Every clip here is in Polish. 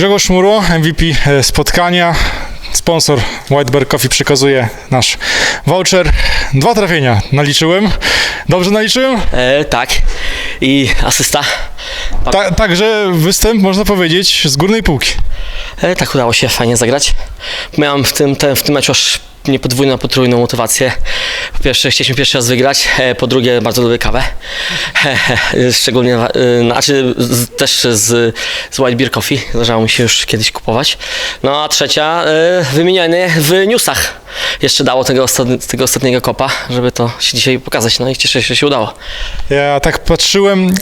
Grzegorz Muro, MVP e, spotkania. Sponsor Whiteberg Coffee przekazuje nasz voucher. Dwa trafienia naliczyłem. Dobrze naliczyłem? E, tak. I asysta. Ta, także występ, można powiedzieć, z górnej półki. E, tak udało się fajnie zagrać. Miałem w tym, te, w tym meczu aż nie podwójną, a potrójną motywację. Po pierwsze chcieliśmy pierwszy raz wygrać, e, po drugie bardzo lubię kawę. E, szczególnie, e, znaczy z, też z, z White Beer Coffee, zdarzało mi się już kiedyś kupować. No a trzecia, wymienianie w newsach. Jeszcze dało tego, ostatni, tego ostatniego kopa, żeby to się dzisiaj pokazać. No i cieszę się, że się udało. Ja tak patrzyłem, e,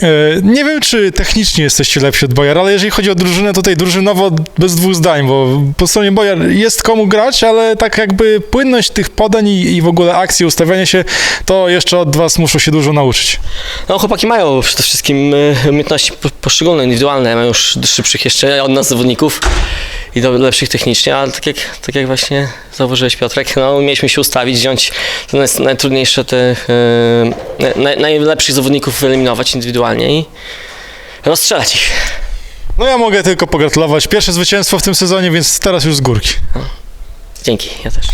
nie wiem czy technicznie jesteście lepsi od Bojar, ale jeżeli chodzi o drużynę, tutaj drużynowo bez dwóch zdań, bo po stronie Bojar jest komu grać, ale tak jakby płynność tych podań i, i w ogóle akcji, ustawiania się, to jeszcze od was muszą się dużo nauczyć. No chłopaki mają przede wszystkim e, umiejętności po- poszczególne, indywidualne, mają już szybszych jeszcze od nas zawodników i do lepszych technicznie, ale tak jak, tak jak właśnie zauważyłeś Piotrek, no mieliśmy się ustawić, wziąć te naj- najtrudniejsze, te e, naj, najlepszych zawodników wyeliminować indywidualnie i rozstrzelać ich. No ja mogę tylko pogratulować. Pierwsze zwycięstwo w tym sezonie, więc teraz już z górki. Dzięki, ja też.